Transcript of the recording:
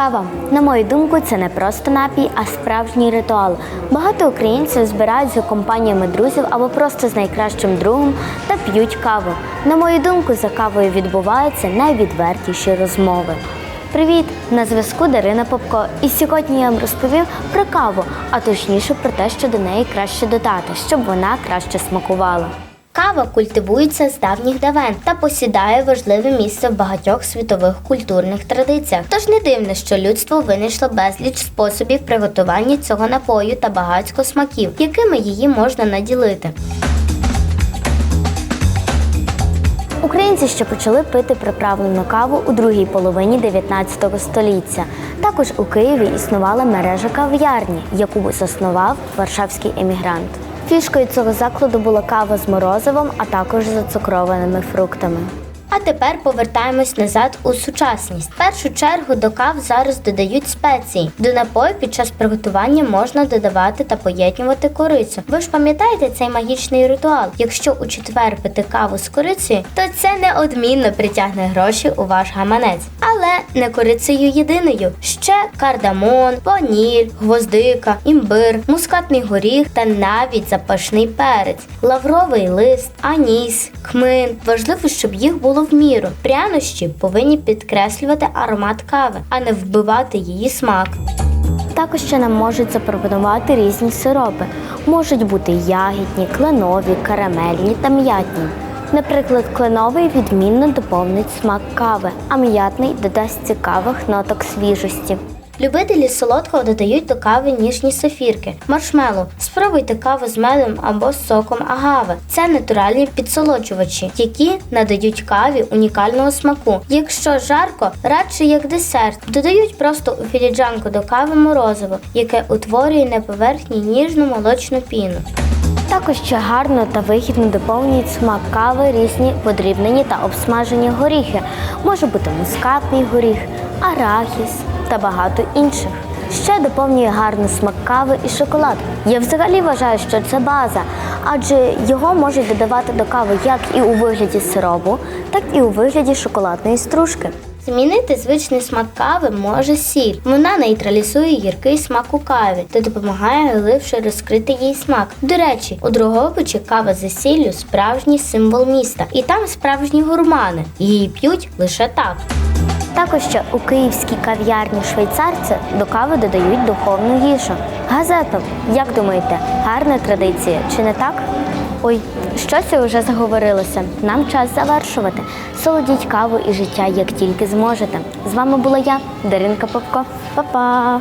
Кава, на мою думку, це не просто напій, а справжній ритуал. Багато українців збирають за компаніями друзів або просто з найкращим другом та п'ють каву. На мою думку, за кавою відбуваються найвідвертіші розмови. Привіт! На зв'язку Дарина Попко. І сьогодні я вам розповім про каву, а точніше про те, що до неї краще додати, щоб вона краще смакувала. Кава культивується з давніх давен та посідає важливе місце в багатьох світових культурних традиціях. Тож не дивно, що людство винайшло безліч способів приготування цього напою та багатько смаків, якими її можна наділити. Українці ще почали пити приправлену каву у другій половині 19 століття. Також у Києві існувала мережа кав'ярні, яку заснував варшавський емігрант. Фішкою цього закладу була кава з морозивом, а також зацукрованими фруктами. А тепер повертаємось назад у сучасність. В першу чергу до кав зараз додають спеції. До напою під час приготування можна додавати та поєднувати корицю. Ви ж пам'ятаєте цей магічний ритуал? Якщо у четвер пити каву з корицею, то це неодмінно притягне гроші у ваш гаманець. Але не корицею єдиною. Ще кардамон, ваніль, гвоздика, імбир, мускатний горіх та навіть запашний перець, лавровий лист, аніс, кмин. Важливо, щоб їх було в міру. Прянощі повинні підкреслювати аромат кави, а не вбивати її смак. Також ще нам можуть запропонувати різні сиропи. Можуть бути ягідні, кленові, карамельні та м'ятні. Наприклад, кленовий відмінно доповнить смак кави, а м'ятний додасть цікавих ноток свіжості. Любителі солодкого додають до кави ніжні сефірки, маршмеллоу. Спробуйте каву з медом або з соком агави. Це натуральні підсолоджувачі, які надають каві унікального смаку. Якщо жарко, радше як десерт. Додають просто у філіджанку до кави морозиво, яке утворює на поверхні ніжну молочну піну. Також ще гарно та вигідно доповнюють смак кави різні подрібнені та обсмажені горіхи. Може бути мускатний горіх, арахіс та багато інших. Ще доповнює гарно смак кави і шоколад. Я взагалі вважаю, що це база, адже його можуть додавати до кави як і у вигляді сиропу, так і у вигляді шоколадної стружки. Змінити звичний смак кави може сіль. Вона нейтралізує гіркий смак у каві та допомагає глибше розкрити її смак. До речі, у Дрогобичі кава за сіллю справжній символ міста, і там справжні гурмани. Її п'ють лише так. Також ще у київській кав'ярні швейцарці до кави додають духовну їжу. Газету, як думаєте, гарна традиція чи не так? Ой, щось я вже заговорилося. Нам час завершувати. Солодіть каву і життя як тільки зможете. З вами була я, Даринка Попко. Па-па!